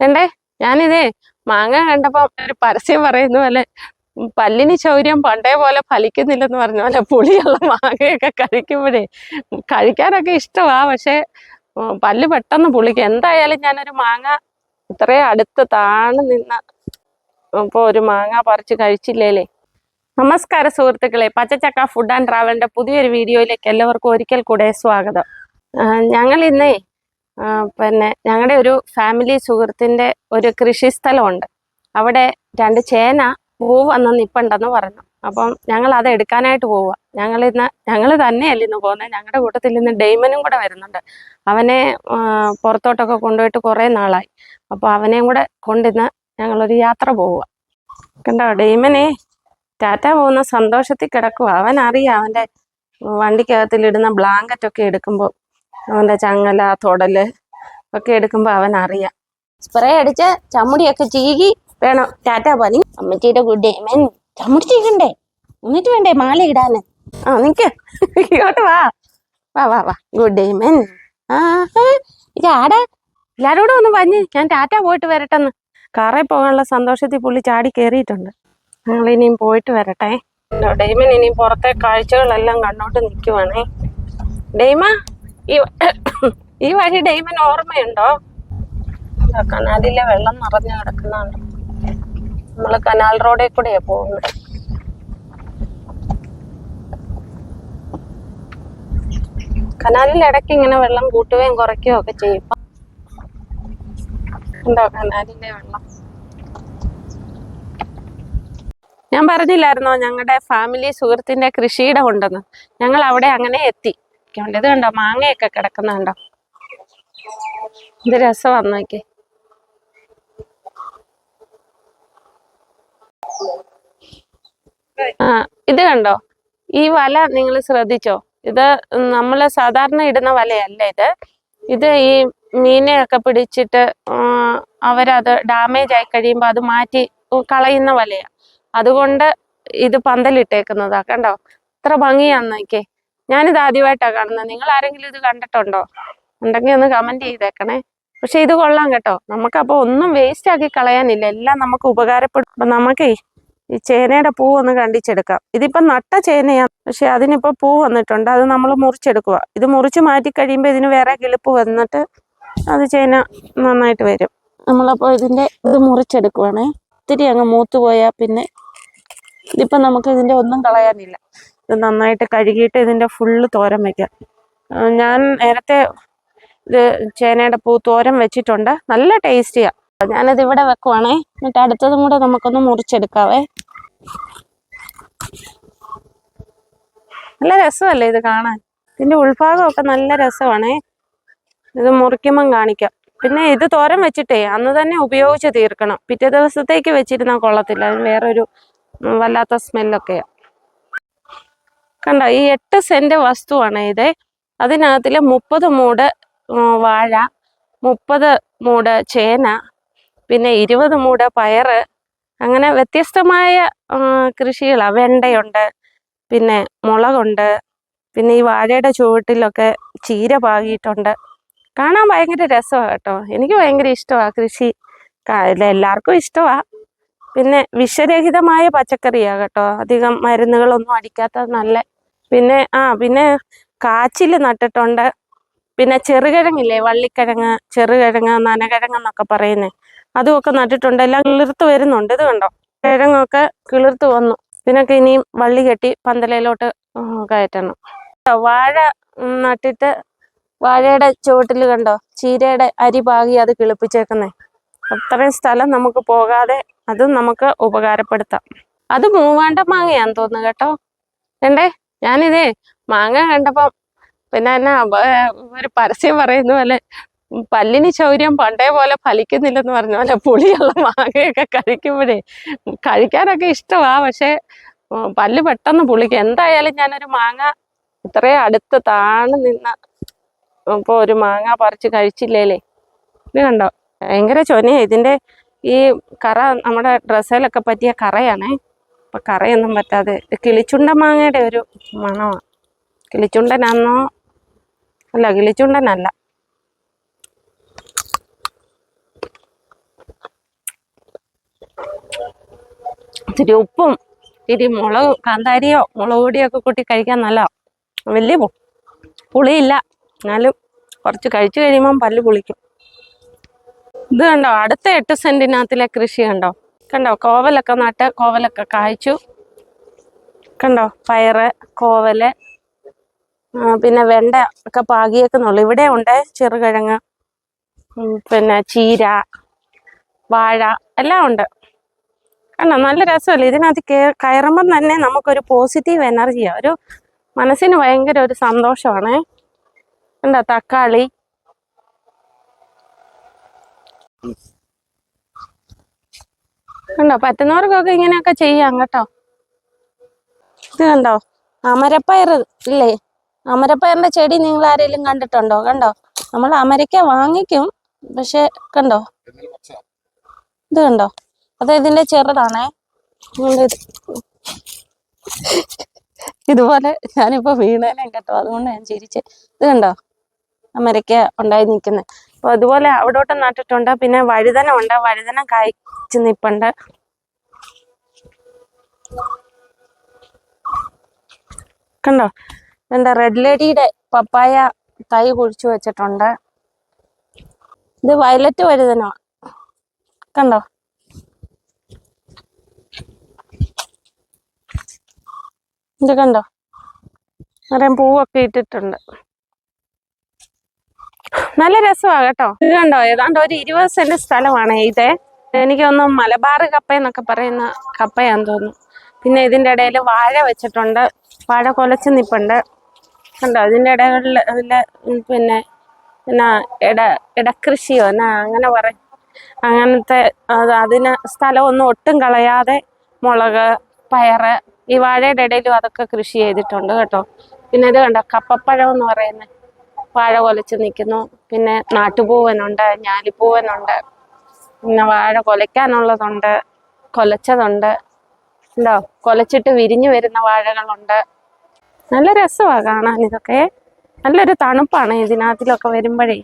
വേണ്ടേ ഞാനിതേ മാങ്ങ കണ്ടപ്പോ ഒരു പരസ്യം പറയുന്ന പോലെ പല്ലിനി ശൗര്യം പണ്ടേ പോലെ ഫലിക്കുന്നില്ലെന്ന് പറഞ്ഞ പോലെ പുളിയുള്ള മാങ്ങയൊക്കെ കഴിക്കുമ്പോഴേ കഴിക്കാനൊക്കെ ഇഷ്ടമാ പക്ഷെ പല്ല് പെട്ടെന്ന് പുളിക്കും. എന്തായാലും ഞാനൊരു മാങ്ങ ഇത്രയും അടുത്ത് താണു നിന്ന ഇപ്പൊ ഒരു മാങ്ങ പറിച്ച് കഴിച്ചില്ലേലേ. നമസ്കാര സുഹൃത്തുക്കളെ പച്ചച്ചക്ക ഫുഡ് ആൻഡ് ട്രാവലിന്റെ പുതിയൊരു വീഡിയോയിലേക്ക് എല്ലാവർക്കും ഒരിക്കൽ കൂടെ സ്വാഗതം. ഞങ്ങൾ ഇന്നേ പിന്നെ ഞങ്ങളുടെ ഒരു ഫാമിലി സുഹൃത്തിന്റെ ഒരു കൃഷി സ്ഥലമുണ്ട്. അവിടെ രണ്ട് ചേന പൂ വന്ന് നിപ്പുണ്ടെന്ന് പറഞ്ഞു. അപ്പം ഞങ്ങൾ അത് എടുക്കാനായിട്ട് പോവുക ഞങ്ങൾ ഇന്ന് ഞങ്ങൾ തന്നെയല്ല ഇന്ന് പോകുന്നത് ഞങ്ങളുടെ കൂട്ടത്തിൽ ഇന്ന് ഡെയ്മനും കൂടെ വരുന്നുണ്ട്. അവനെ പുറത്തോട്ടൊക്കെ കൊണ്ടുപോയിട്ട് കുറേ നാളായി. അപ്പോൾ അവനെയും കൂടെ കൊണ്ടിന്ന് ഞങ്ങളൊരു യാത്ര പോവുക കണ്ടോ ഡെയ്മനെ? ടാറ്റ പോകുന്ന സന്തോഷത്തിൽ കിടക്കുക അവൻ അറിയാം അവന്റെ വണ്ടിക്കകത്തിലിടുന്ന ബ്ലാങ്കറ്റൊക്കെ എടുക്കുമ്പോൾ അവന്റെ ചങ്ങല തൊടൽ ഒക്കെ എടുക്കുമ്പോൾ അവൻ അറിയാം സ്പ്രേ അടിച്ച് ചമ്മടിയൊക്കെ ചീകി വേണം. ടാറ്റ പനി അമ്മച്ചിയുടെ ഗുഡ് ചമ്മുടി ചീകണ്ടേ? എന്നിട്ട് വേണ്ടേ മാല ഇടാന്? ആ നിക്ക്. ഇങ്ങോട്ട് വാ. വാ വാ വാ. ഗുഡ് ഡേമൻ ആ ഇത് ആടാ കൂടെ ഒന്ന് പഞ്ഞ് ഞാൻ ടാറ്റ പോയിട്ട് വരട്ടെന്ന്. കാറിൽ പോകാനുള്ള സന്തോഷത്തിൽ പുള്ളി ചാടി കയറിയിട്ടുണ്ട് ഞങ്ങൾ ഇനിയും പോയിട്ട് വരട്ടെ. ഡെയ്മൻ ഇനിയും പുറത്തെ കാഴ്ചകളെല്ലാം കണ്ടോട്ട് നിൽക്കുവാണേ ഡെയ്മ ഈ വഴി ഡൈമൻ ഓർമ്മയുണ്ടോ? കനാലിലെ വെള്ളം നിറഞ്ഞു കിടക്കുന്നതാണ്. നമ്മൾ കനാൽ റോഡിൽ കൂടെയാ പോകുന്നത്. കനാലിൽ ഇടയ്ക്ക് ഇങ്ങനെ വെള്ളം കൂട്ടുകയും കുറയ്ക്കുകയും ഒക്കെ ചെയ്യും. ഉണ്ടോ കനാലിലെ വെള്ളം? ഞാൻ പറഞ്ഞില്ലായിരുന്നോ ഞങ്ങളുടെ ഫാമിലി സുഹൃത്തിന്റെ കൃഷിയിടം ഉണ്ടെന്ന്. ഞങ്ങൾ അവിടെ അങ്ങനെ എത്തി. കണ്ടോ, ഇത് കണ്ടോ? മാങ്ങയൊക്കെ കിടക്കുന്നുണ്ടോ ഇത് രസം നോക്കി ആ ഇത് കണ്ടോ? ഈ വല നിങ്ങൾ ശ്രദ്ധിച്ചോ? ഇത് നമ്മൾ സാധാരണ ഇടുന്ന വലയല്ല ഇത്. ഇത് ഈ മീനെയൊക്കെ പിടിച്ചിട്ട് അവരത് ഡാമേജ് ആയി കഴിയുമ്പോൾ അത് മാറ്റി കളയുന്ന വലയാ. അതുകൊണ്ട് ഇത് പന്തലിട്ടേക്കുന്നതാ. കണ്ടോ? ഇത്ര ഭംഗിയാന്ന് നോക്കിയേ. ഞാനിത് ആദ്യമായിട്ടാ കാണുന്നത്. നിങ്ങൾ ആരെങ്കിലും ഇത് കണ്ടിട്ടുണ്ടോ? ഉണ്ടെങ്കിൽ ഒന്ന് കമന്റ് ചെയ്തേക്കണേ. പക്ഷെ ഇത് കൊള്ളാം കേട്ടോ. നമുക്ക് അപ്പോൾ ഒന്നും വേസ്റ്റ് ആക്കി കളയാനില്ല. എല്ലാം നമുക്ക് ഉപകാരപ്പെടും. അപ്പം നമുക്കേ ഈ ചേനയുടെ പൂ ഒന്ന് കണ്ടിച്ചെടുക്കാം. ഇതിപ്പം നട്ട ചേനയാണ് പക്ഷെ അതിനിപ്പോ പൂ വന്നിട്ടുണ്ട്. അത് നമ്മൾ മുറിച്ചെടുക്കുക ഇത് മുറിച്ച് മാറ്റി കഴിയുമ്പോൾ ഇതിന് വേറെ കിളിപ്പ് വന്നിട്ട് അത് ചേന നന്നായിട്ട് വരും. നമ്മളപ്പോൾ ഇതിന്റെ ഇത് മുറിച്ചെടുക്കുവാണേ. ഒത്തിരി അങ്ങ് മൂത്ത് പോയാൽ പിന്നെ ഇതിപ്പം നമുക്ക് ഇതിന്റെ ഒന്നും കളയാനില്ല. നന്നായിട്ട് കഴുകിയിട്ട് ഇതിന്റെ ഫുള്ള് തോരൻ വെക്കാം. ഞാൻ നേരത്തെ ഇത് ചേനയുടെ പൂ തോരൻ വെച്ചിട്ടുണ്ട്. നല്ല ടേസ്റ്റിയാണ് ഞാനത് ഇവിടെ വെക്കുവാണേ. എന്നിട്ട് അടുത്തതും കൂടെ നമുക്കൊന്ന് മുറിച്ചെടുക്കാവേ. നല്ല രസമല്ലേ ഇത് കാണാൻ? ഇതിന്റെ ഉൾഭാഗമൊക്കെ നല്ല രസമാണേ. ഇത് മുറിക്കുമ്പം കാണിക്കാം. പിന്നെ ഇത് തോരൻ വെച്ചിട്ടേ അന്ന് തന്നെ ഉപയോഗിച്ച് തീർക്കണം. പിറ്റേ ദിവസത്തേക്ക് വെച്ചിരുന്നാൽ കൊള്ളത്തില്ല. അതിന് വേറൊരു വല്ലാത്ത സ്മെല്ലൊക്കെയാ. കണ്ടോ ഈ എട്ട് സെന്റ് വസ്തുവാണ് ഇത്. അതിനകത്തിൽ മുപ്പത് മൂട് വാഴ മുപ്പത് മൂട് ചേന പിന്നെ ഇരുപത് മൂട് പയറ് അങ്ങനെ വ്യത്യസ്തമായ കൃഷികളാണ് കൃഷികളാ. വെണ്ടയുണ്ട് പിന്നെ മുളകുണ്ട് പിന്നെ ഈ വാഴയുടെ ചുവട്ടിലൊക്കെ ചീര പാകിയിട്ടുണ്ട്. കാണാൻ ഭയങ്കര രസമാണ് കേട്ടോ. എനിക്ക് ഭയങ്കര ഇഷ്ടമാണ് കൃഷി. എല്ലാവർക്കും ഇഷ്ടമാണ് പിന്നെ വിഷരഹിതമായ പച്ചക്കറിയാണ് കേട്ടോ. അധികം മരുന്നുകളൊന്നും അടിക്കാത്ത നല്ല പിന്നെ ആ പിന്നെ കാച്ചിൽ നട്ടിട്ടുണ്ട്. പിന്നെ ചെറുകിഴങ്ങില്ലേ വള്ളിക്കിഴങ്ങ് ചെറുകിഴങ്ങ് നനകിഴങ്ങ് എന്നൊക്കെ പറയുന്നേ. അതുമൊക്കെ നട്ടിട്ടുണ്ട്. എല്ലാം കിളിർത്ത് വരുന്നുണ്ട്. ഇത് കണ്ടോ? കിഴങ്ങൊക്കെ കിളിർത്ത് വന്നു. ഇതിനൊക്കെ ഇനിയും വള്ളി കെട്ടി പന്തലയിലോട്ട് കയറ്റണം. വാഴ നട്ടിട്ട് വാഴയുടെ ചുവട്ടിൽ കണ്ടോ? ചീരയുടെ അരി പാകി അത് കിളിപ്പിച്ചേക്കുന്നേ. അത്രയും സ്ഥലം നമുക്ക് പോകാതെ അതും നമുക്ക് ഉപകാരപ്പെടുത്താം. അത് മൂവാണ്ട മാങ്ങയാന്ന് തോന്നുന്നു കേട്ടോ. വേണ്ടേ? ഞാനിതേ മാങ്ങ കണ്ടപ്പം പിന്നെ എന്നാ ഒരു പരസ്യം പറയുന്ന പോലെ പല്ലിന് ശൗര്യം പണ്ടേ പോലെ ഫലിക്കുന്നില്ലെന്ന് പറഞ്ഞ പോലെ പുളിയുള്ള മാങ്ങയൊക്കെ കഴിക്കുമ്പോഴേ കഴിക്കാനൊക്കെ ഇഷ്ടമാ പക്ഷേ പല്ല് പെട്ടെന്ന് പുളിക്കും. എന്തായാലും ഞാനൊരു മാങ്ങ ഇത്രയും അടുത്ത് താണു നിന്ന ഇപ്പൊ ഒരു മാങ്ങ പറിച്ച് കഴിച്ചില്ലേലേ. ഇത് കണ്ടോ? ഭയങ്കര ചൊനയാ. ഇതിന്റെ ഈ കറ നമ്മുടെ ഡ്രസ്സിലൊക്കെ പറ്റിയ കറയാണേ. ഇപ്പം കറിയൊന്നും പറ്റാതെ. കിളിച്ചുണ്ട മാങ്ങയുടെ ഒരു മണമാണ് കിളിച്ചുണ്ടനാന്നോ? അല്ല കിളിച്ചുണ്ടനല്ല. ഇത്തിരി ഉപ്പും ഇത്തിരി മുളക് കാന്താരിയോ മുളക് പൊടിയൊക്കെ കൂട്ടി കഴിക്കാൻ നല്ല വലിയ പുളിയില്ല. എന്നാലും കുറച്ച് കഴിച്ചു കഴിയുമ്പം പല്ല് പുളിക്കും. ഇത് കണ്ടോ അടുത്ത എട്ട് സെന്റിനകത്തിലെ കൃഷി കണ്ടോ? കണ്ടോ? കോവലൊക്കെ നട്ട് കോവലൊക്കെ കായ്ച്ചു. കണ്ടോ? പയറ് കോവൽ പിന്നെ വെണ്ട ഒക്കെ പാകിയേക്കുന്നുള്ളു. ഇവിടെ ഉണ്ട് ചെറുകിഴങ്ങ് പിന്നെ ചീര വാഴ എല്ലാം ഉണ്ട്. കണ്ടോ? നല്ല രസമല്ലേ? ഇതിനകത്ത് കയറുമ്പം തന്നെ നമുക്കൊരു പോസിറ്റീവ് എനർജിയാണ് ഒരു മനസ്സിന് ഭയങ്കര ഒരു സന്തോഷമാണ്. കണ്ടോ? തക്കാളി. കണ്ടോ? പറ്റുന്നവർക്കൊക്കെ ഇങ്ങനെയൊക്കെ ചെയ്യാം കേട്ടോ. ഇത് കണ്ടോ? അമരപ്പയർ ഇല്ലേ? അമരപ്പയറിന്റെ ചെടി നിങ്ങൾ ആരെങ്കിലും കണ്ടിട്ടുണ്ടോ? കണ്ടോ? നമ്മൾ അമരക്ക വാങ്ങിക്കും പക്ഷെ കണ്ടോ? ഇത് കണ്ടോ? അത് ഇതിന്റെ ചെറുതാണേ. ഇതുപോലെ ഞാനിപ്പോ വീണേനെ കേട്ടോ. അതുകൊണ്ട് ഞാൻ ചിരിച്ച്. ഇത് കണ്ടോ? അമരക്ക ഉണ്ടായി നിൽക്കുന്നത് അപ്പൊ അതുപോലെ അവിടോട്ട് നട്ടിട്ടുണ്ട്. പിന്നെ വഴുതന ഉണ്ട്. വഴുതന കായ്ച്ചു നിപ്പുണ്ട്. കണ്ടോ? എന്താ റെഡ് ലേഡിയുടെ പപ്പായ തൈ കുഴിച്ചു വെച്ചിട്ടുണ്ട്. ഇത് വയലറ്റ് വഴുതനോ കണ്ടോ? ഇത് കണ്ടോ? നിറയെ പൂവൊക്കെ ഇട്ടിട്ടുണ്ട്. നല്ല രസമാണ് കേട്ടോ. കണ്ടോ? ഏതാണ്ട് ഒരു ഇരുപത് സെന്റ് സ്ഥലമാണ് ഇത്. എനിക്കൊന്ന് മലബാർ കപ്പ എന്നൊക്കെ പറയുന്ന കപ്പയാന്ന് തോന്നുന്നു. പിന്നെ ഇതിന്റെ ഇടയിൽ വാഴ വെച്ചിട്ടുണ്ട്. വാഴ കൊലച്ച് നിപ്പുണ്ട്. കണ്ടോ? ഇതിന്റെ ഇടകളിൽ പിന്നെ എന്നാ ഇട ഇടക്കൃഷിയോ എന്നാ അങ്ങനെ പറയും അങ്ങനത്തെ അത് അതിന് സ്ഥലമൊന്നും ഒട്ടും കളയാതെ മുളക് പയറ് ഈ വാഴയുടെ ഇടയിലും അതൊക്കെ കൃഷി ചെയ്തിട്ടുണ്ട് കേട്ടോ. പിന്നെ ഇത് കണ്ടോ? കപ്പപ്പഴം എന്ന് പറയുന്നത് വാഴ കൊലച്ച് നിൽക്കുന്നു പിന്നെ നാട്ടുപൂവനുണ്ട് ഞാലിപ്പൂവനുണ്ട് പിന്നെ വാഴ കൊലയ്ക്കാനുള്ളതുണ്ട് കൊലച്ചതുണ്ട്. ഉണ്ടോ? കൊലച്ചിട്ട് വിരിഞ്ഞു വരുന്ന വാഴകളുണ്ട്. നല്ല രസമാണ് കാണാൻ ഇതൊക്കെ. നല്ലൊരു തണുപ്പാണ് ഇതിനകത്തിലൊക്കെ വരുമ്പോഴേ.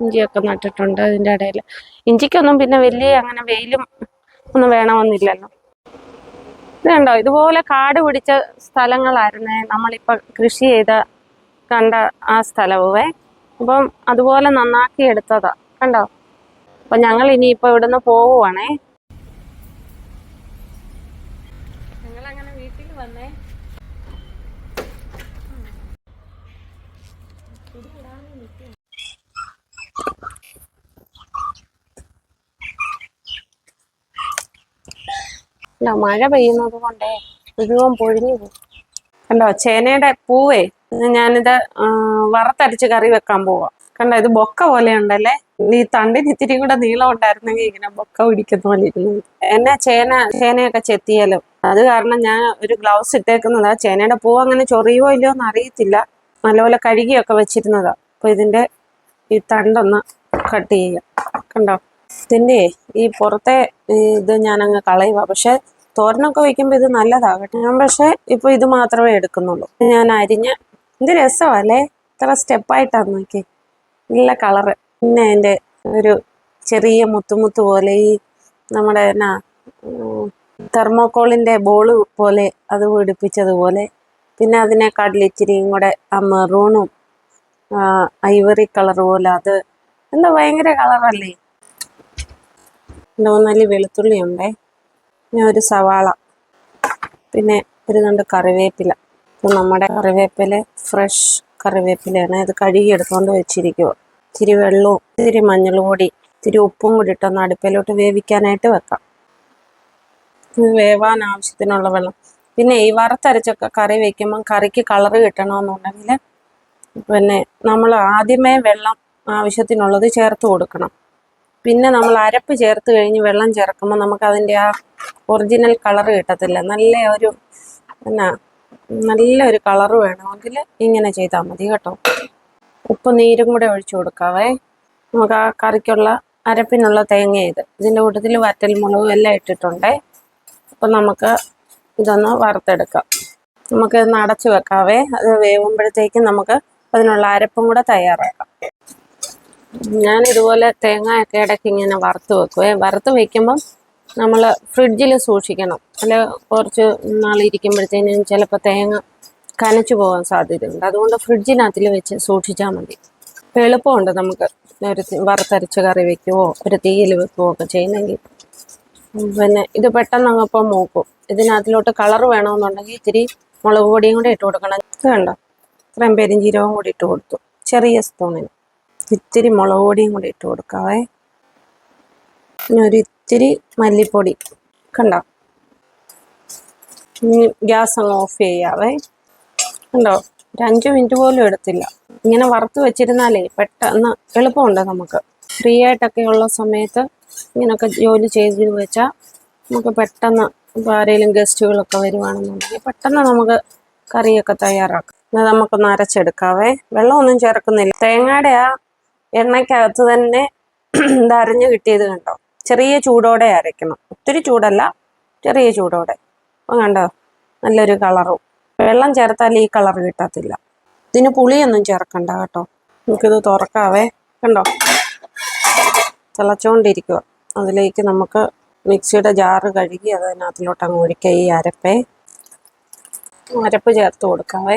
ഇഞ്ചിയൊക്കെ നട്ടിട്ടുണ്ട് ഇതിന്റെ ഇടയിൽ. ഇഞ്ചിക്കൊന്നും പിന്നെ വലിയ അങ്ങനെ വെയിലും ഒന്നും വേണമെന്നില്ലല്ലോ. ഇതുണ്ടോ ഇതുപോലെ കാട് പിടിച്ച സ്ഥലങ്ങളായിരുന്നേ നമ്മളിപ്പോൾ കൃഷി ചെയ്ത കണ്ട ആ സ്ഥലവുമേ അപ്പം അതുപോലെ നന്നാക്കി എടുത്തതാ. കണ്ടോ? അപ്പൊ ഞങ്ങൾ ഇനിയിപ്പൊ ഇവിടുന്ന് പോവുവാണേ. വീട്ടിൽ വന്നേ. മഴ പെയ്യുന്നത് കൊണ്ടേ മുഴുവൻ പൊഴിഞ്ഞു കണ്ടോ? ചേനയുടെ പൂവേ. ഞാനിത് വറുത്തരച്ച് കറി വെക്കാൻ പോവാ. കണ്ട ഇത് ബൊക്ക പോലെ ഉണ്ടല്ലേ ഈ തണ്ടിന് ഇത്തിരി കൂടെ നീളം ഉണ്ടായിരുന്നെങ്കിൽ ഇങ്ങനെ ബൊക്ക പിടിക്കുന്ന പോലെ ഇരുന്നു. എന്നെ ചേന ചേനയൊക്കെ ചെത്തിയാലും? അത് കാരണം ഞാൻ ഒരു ഗ്ലൗസ് ഇട്ടേക്കുന്നതാ. ചേനയുടെ പൂവ് അങ്ങനെ ചൊറിയോ ഇല്ലയോ എന്ന് അറിയത്തില്ല. നല്ലപോലെ കഴുകിയൊക്കെ വെച്ചിരുന്നതാ. അപ്പൊ ഇതിന്റെ ഈ തണ്ടൊന്ന് കട്ട് ചെയ്യാം. കണ്ടോ? ഇതിന്റെ ഈ പുറത്തെ ഇത് ഞാൻ അങ്ങ് കളയുക പക്ഷെ തോരനൊക്കെ വെക്കുമ്പോൾ ഇത് നല്ലതാകട്ടെ ഞാൻ പക്ഷെ ഇപ്പൊ ഇത് മാത്രമേ എടുക്കുന്നുള്ളൂ. ഞാൻ അരിഞ്ഞ് ഇത് രസമല്ലേ ഇത്ര സ്റ്റെപ്പായിട്ടാണ് നോക്കി നല്ല കളറ് പിന്നെ അതിന്റെ ഒരു ചെറിയ മുത്തുമുത്ത് പോലെ ഈ നമ്മുടെ എന്നാ തെർമോക്കോളിന്റെ ബോൾ പോലെ അത് പിടിപ്പിച്ചതുപോലെ. പിന്നെ അതിനെക്കാട്ടിൽ ഇച്ചിരിയും കൂടെ ആ മെറൂണും ഐവറി കളർ പോലെ അത് എന്താ ഭയങ്കര കളറല്ലേ? എന്റെ നല്ല വെളുത്തുള്ളി ഉണ്ടേ പിന്നെ ഒരു സവാള. പിന്നെ ഒരു രണ്ട് കറിവേപ്പില. ഇത് നമ്മുടെ കറിവേപ്പില ഫ്രഷ് കറിവേപ്പിലയാണ് ഇത് കഴുകി എടുത്തുകൊണ്ട് വെച്ചിരിക്കുക ഇത്തിരി വെള്ളവും ഇത്തിരി മഞ്ഞൾ പൊടി ഇത്തിരി ഉപ്പും കൂടി ഇട്ടൊന്ന് അടുപ്പിലോട്ട് വേവിക്കാനായിട്ട് വെക്കാം. ഇത് വേവാൻ ആവശ്യത്തിനുള്ള വെള്ളം. പിന്നെ ഈ വറുത്തരച്ചൊക്കെ കറി വെക്കുമ്പം കറിക്ക് കളറ് കിട്ടണമെന്നുണ്ടെങ്കിൽ പിന്നെ നമ്മൾ ആദ്യമേ വെള്ളം ആവശ്യത്തിനുള്ളത് ചേർത്ത് കൊടുക്കണം. പിന്നെ നമ്മൾ അരപ്പ് ചേർത്ത് കഴിഞ്ഞ് വെള്ളം ചേർക്കുമ്പോൾ നമുക്ക് അതിന്റെ ആ ഒറിജിനൽ കളർ കിട്ടത്തില്ല. നല്ല ഒരു എന്നാ നല്ലൊരു കളറ് വേണമെങ്കിൽ ഇങ്ങനെ ചെയ്താൽ മതി കേട്ടോ. ഉപ്പ് നീരും കൂടെ ഒഴിച്ചു കൊടുക്കാവേ. നമുക്ക് ആ കറിക്കുള്ള അരപ്പിനുള്ള തേങ്ങ ഇത് ഇതിന്റെ കൂട്ടത്തിൽ വറ്റൽ മുളകും എല്ലാം ഇട്ടിട്ടുണ്ടേ. അപ്പം നമുക്ക് ഇതൊന്ന് വറുത്തെടുക്കാം. നമുക്ക് ഇതൊന്ന് അടച്ചു വെക്കാവേ. അത് വേവുമ്പോഴത്തേക്കും നമുക്ക് അതിനുള്ള അരപ്പും കൂടെ തയ്യാറാക്കാം. ഞാൻ ഇതുപോലെ തേങ്ങയൊക്കെ ഇടയ്ക്ക് ഇങ്ങനെ വറുത്ത് വെക്കുവേ. വറുത്ത് വെക്കുമ്പം നമ്മൾ ഫ്രിഡ്ജിൽ സൂക്ഷിക്കണം. അല്ല കുറച്ച് നാളിരിക്കുമ്പോഴത്തേനും ചിലപ്പോൾ തേങ്ങ കനച്ചു പോകാൻ സാധ്യതയുണ്ട്. അതുകൊണ്ട് ഫ്രിഡ്ജിനകത്തിൽ വെച്ച് സൂക്ഷിച്ചാൽ മതി. എളുപ്പമുണ്ട് നമുക്ക് ഒരു വറുത്തരച്ച കറി വെക്കുവോ ഒരു തീയിൽ വെക്കുവോ ഒക്കെ ചെയ്യുന്നെങ്കിൽ. പിന്നെ ഇത് പെട്ടെന്ന് അങ്ങപ്പം മൂക്കും. ഇതിനകത്തിലോട്ട് കളർ വേണമെന്നുണ്ടെങ്കിൽ ഇത്തിരി മുളക് പൊടിയും കൂടി ഇട്ട് കൊടുക്കണം. ഇത് കണ്ടോ? ഇത്രയും പെരിഞ്ചീരവും കൂടി ഇട്ട് കൊടുത്തു. ചെറിയ സ്പൂണിന്. ഇത്തിരി മുളക് പൊടിയും കൂടി ഇട്ട് കൊടുക്കാവേ. ഇനി ഒരു ഇത്തിരി മല്ലിപ്പൊടി കണ്ടോ? ഇനി ഗ്യാസ് അങ്ങ് ഓഫ് ചെയ്യാവേ. കണ്ടോ? ഒരു അഞ്ച് മിനിറ്റ് പോലും എടുത്തില്ല. ഇങ്ങനെ വറുത്ത് വെച്ചിരുന്നാലേ പെട്ടെന്ന് എളുപ്പമുണ്ട് നമുക്ക്. ഫ്രീ ആയിട്ടൊക്കെ ഉള്ള സമയത്ത് ഇങ്ങനെയൊക്കെ ജോലി ചെയ്ത് വെച്ചാൽ നമുക്ക് പെട്ടെന്ന് ഇപ്പോൾ ആരെങ്കിലും ഗസ്റ്റുകളൊക്കെ വരുവാണെന്നുണ്ടെങ്കിൽ പെട്ടെന്ന് നമുക്ക് കറിയൊക്കെ തയ്യാറാക്കാം. ഇന്ന് നമുക്കൊന്ന് അരച്ചെടുക്കാവേ. വെള്ളമൊന്നും ചേർക്കുന്നില്ല. തേങ്ങയുടെ ആ എണ്ണയ്ക്കകത്ത് തന്നെ ഇത് കിട്ടിയത് കണ്ടോ? ചെറിയ ചൂടോടെ അരയ്ക്കണം. ഒത്തിരി ചൂടല്ല ചെറിയ ചൂടോടെ. അപ്പം കണ്ടോ നല്ലൊരു കളറും. വെള്ളം ചേർത്താൽ ഈ കളർ കിട്ടത്തില്ല. ഇതിന് പുളിയൊന്നും ചേർക്കണ്ട കേട്ടോ. നമുക്കിത് തുറക്കാവേ. കണ്ടോ? തിളച്ചുകൊണ്ടിരിക്കുക അതിലേക്ക് നമുക്ക് മിക്സിയുടെ ജാറ് കഴുകി അതിനകത്തിലോട്ട് അങ്ങ് ഒഴിക്കുക ഈ അരപ്പേ. അരപ്പ് ചേർത്ത് കൊടുക്കാവേ.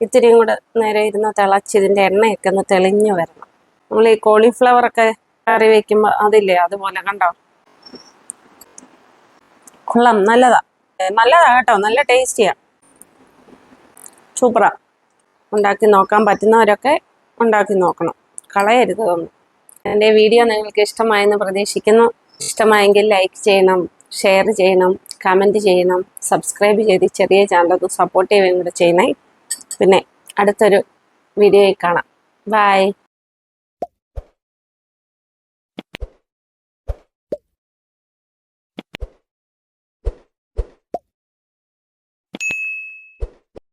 ഇത്തിരിയും കൂടെ നേരെ ഇരുന്ന് തിളച്ച് ഇതിന്റെ എണ്ണയൊക്കെ ഒന്ന് തെളിഞ്ഞു വരണം. നമ്മൾ ഈ കോളിഫ്ലവർ ഒക്കെ കറി വെക്കുമ്പോൾ അതില്ലേ അതുപോലെ കണ്ടോ? കൊള്ളാം നല്ലതാ. നല്ലതാ കേട്ടോ നല്ല ടേസ്റ്റിയാ. സൂപ്പറാ. ഉണ്ടാക്കി നോക്കാൻ പറ്റുന്നവരൊക്കെ ഉണ്ടാക്കി നോക്കണം. കളയരുത് തോന്നും എന്റെ വീഡിയോ നിങ്ങൾക്ക് ഇഷ്ടമായെന്ന് പ്രതീക്ഷിക്കുന്നു. ഇഷ്ടമായെങ്കിൽ ലൈക്ക് ചെയ്യണം ഷെയർ ചെയ്യണം കമന്റ് ചെയ്യണം സബ്സ്ക്രൈബ് ചെയ്ത് ചെറിയ ചാനലൊന്ന് സപ്പോർട്ട് ചെയ്യുകയും കൂടെ ചെയ്യണേ. പിന്നെ അടുത്തൊരു വീഡിയോയിൽ കാണാം. ബൈ